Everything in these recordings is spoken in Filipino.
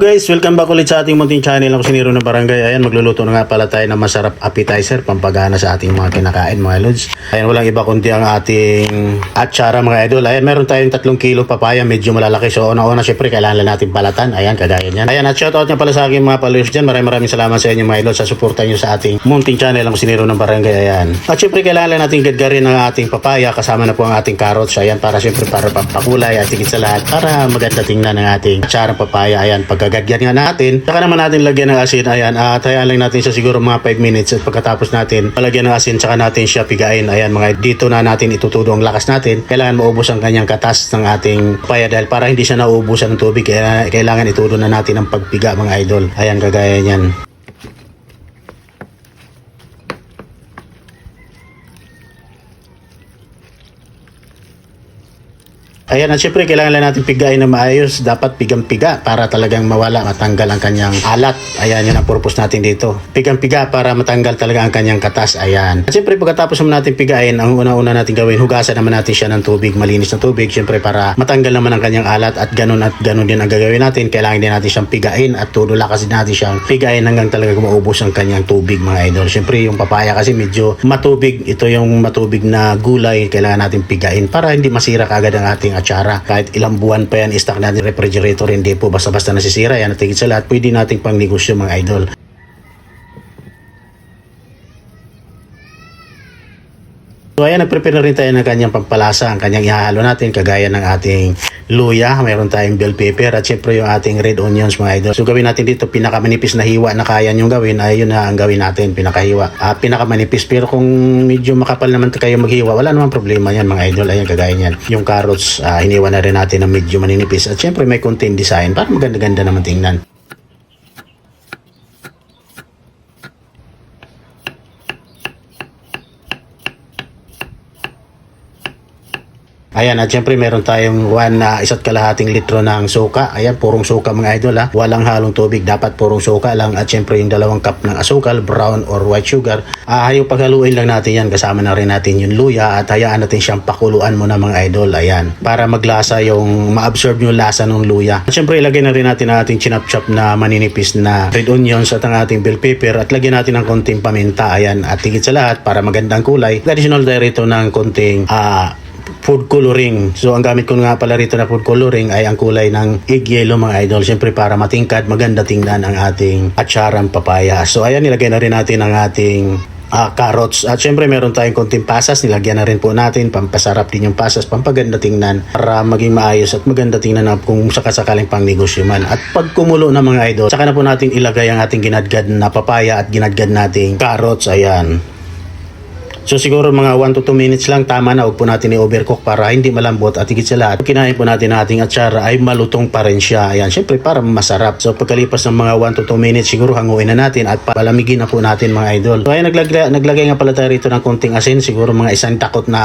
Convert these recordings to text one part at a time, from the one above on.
Guys, welcome back ulit sa ating munting channel. Ako si Nero ng Barangay. Ayan, magluluto na nga pala tayo ng masarap appetizer, pampagana sa ating mga kinakain, mga lods. Ayan, walang iba kundi ang ating atsara, mga idol. Ayan, meron tayong tatlong kilo papaya, medyo malalaki. So, una-una, syempre, kailangan lang natin balatan. Ayan, kagaya niyan. Ayan, at shoutout niya pala sa aking mga followers dyan. Maraming maraming salamat sa inyo, mga idol, sa suporta niyo sa ating munting channel. Ako si Nero ng Barangay. Ayan. At syempre, kailangan lang natin gadgarin ang ating papaya. Kasama na po ang ating carrots. Ayan, para syempre, para pampakulay at higit sa lahat, para maganda tingnan ang ating atsara papaya. Ayan, pagkagagyan nga natin, saka naman natin lagyan ng asin. Ayan, at hayaan lang natin siya siguro mga 5 minutes at pagkatapos natin palagyan ng asin, saka natin siya pigain. Ayan, mga dito na natin itutudo ang lakas natin. Kailangan maubos ang kanyang katas ng ating papaya dahil para hindi siya nauubusan ng tubig, kaya kailangan itudo na natin ang pagpiga mga idol. Ayan, kagaya niyan. Ayan, at syempre kailangan lang natin pigain na maayos. Dapat pigang-piga para talagang mawala, matanggal ang kanyang alat. Ayan, yun ang purpose natin dito. Pigang-piga para matanggal talaga ang kanyang katas. Ayan. At syempre pagkatapos naman natin pigain, ang una-una natin gawin, hugasan naman natin siya ng tubig, malinis na tubig. Syempre para matanggal naman ang kanyang alat at ganun at ganun din ang gagawin natin. Kailangan din natin siyang pigain at tudula kasi natin siyang pigain hanggang talaga maubos ang kanyang tubig mga idol. Syempre yung papaya kasi medyo matubig. Ito yung matubig na gulay. Kailangan natin pigain para hindi masira kagad ang ating atsara. Kahit ilang buwan pa yan, stock natin refrigerator, hindi po basta-basta nasisira yan. At higit sa lahat, pwede nating pang negosyo mga idol. So ayan, nag-prepare na rin tayo ng kanyang pampalasa, ang kanyang ihahalo natin, kagaya ng ating luya, mayroon tayong bell pepper, at syempre yung ating red onions mga idol. So gawin natin dito, pinakamanipis na hiwa na kaya nyo gawin, ay yun na ang gawin natin, pinakahiwa. Ah, pinakamanipis, pero kung medyo makapal naman kayo maghiwa, wala namang problema yan mga idol, ayan kagaya yan. Yung carrots, ah, hiniwa na rin natin na medyo maninipis, at syempre may konting design, para maganda-ganda naman tingnan. Ayan, at syempre meron tayong one na isa't kalahating litro ng suka. Ayan, purong suka mga idol ha. Walang halong tubig, dapat purong suka lang. At syempre yung dalawang cup ng asukal, brown or white sugar. Ah, yung paghaluin lang natin yan. Kasama na rin natin yung luya at hayaan natin siyang pakuluan muna mga idol. Ayan, para maglasa yung, ma-absorb yung lasa ng luya. At syempre ilagay na rin natin ang ating chinap-chop na maninipis na red onions at ang ating bell pepper at lagyan natin ng konting paminta. Ayan, at higit sa lahat para magandang kulay. Additional tayo rito ng konting ah, food coloring. So ang gamit ko nga pala rito na food coloring ay ang kulay ng egg yellow mga idol. Siyempre para matingkad, maganda tingnan ang ating atsarang papaya. So ayan, nilagay na rin natin ang ating ah, carrots. At syempre meron tayong konting pasas, nilagyan na rin po natin, pampasarap din yung pasas, pampaganda tingnan para maging maayos at maganda tingnan na kung sakasakaling pang negosyo man. At pag kumulo na mga idol, saka na po natin ilagay ang ating ginadgad na papaya at ginadgad nating carrots. Ayan. So siguro mga 1 to 2 minutes lang tama na, huwag po natin i-overcook para hindi malambot at higit sa lahat. Kinain po natin ang ating atsara ay malutong pa rin siya. Ayan, syempre para masarap. So pagkalipas ng mga 1 to 2 minutes siguro hanguin na natin at palamigin na po natin mga idol. So ayan, naglagay, naglagay nga pala tayo rito ng konting asin. Siguro mga isang takot na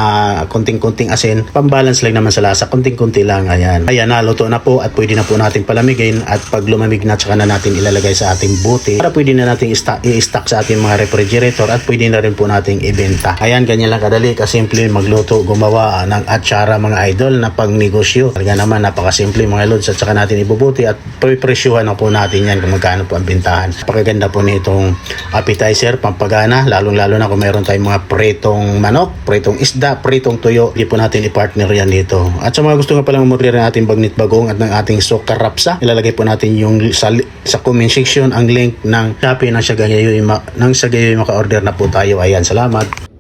konting-konting asin. Pambalance lang naman sa lasa. Konting-konti lang. Ayan. Ayan, naluto na po at pwede na po natin palamigin at pag lumamig na tsaka na natin ilalagay sa ating bote para pwede na natin ista- i-stock sa ating mga refrigerator at pwede na rin po nating ibenta. Ayan, ganyan lang kadali, kasimple magluto, gumawa ng atsara mga idol na pang negosyo. Talaga naman, napakasimple mga lods at saka natin ibubuti at presyuhan na po natin yan kung magkano po ang bintahan. Napakaganda po nitong appetizer, pampagana, lalong-lalo na kung meron tayong mga pretong manok, pretong isda, pretong tuyo, hindi po natin i-partner yan dito. At sa mga gusto nga palang umorder ng ating bagnit bagong at ng ating soka rapsa, ilalagay po natin yung sa, sa comment section ang link ng Shopee ng Sagayoy, ng Sagayoy maka-order na po tayo. Ayan, salamat.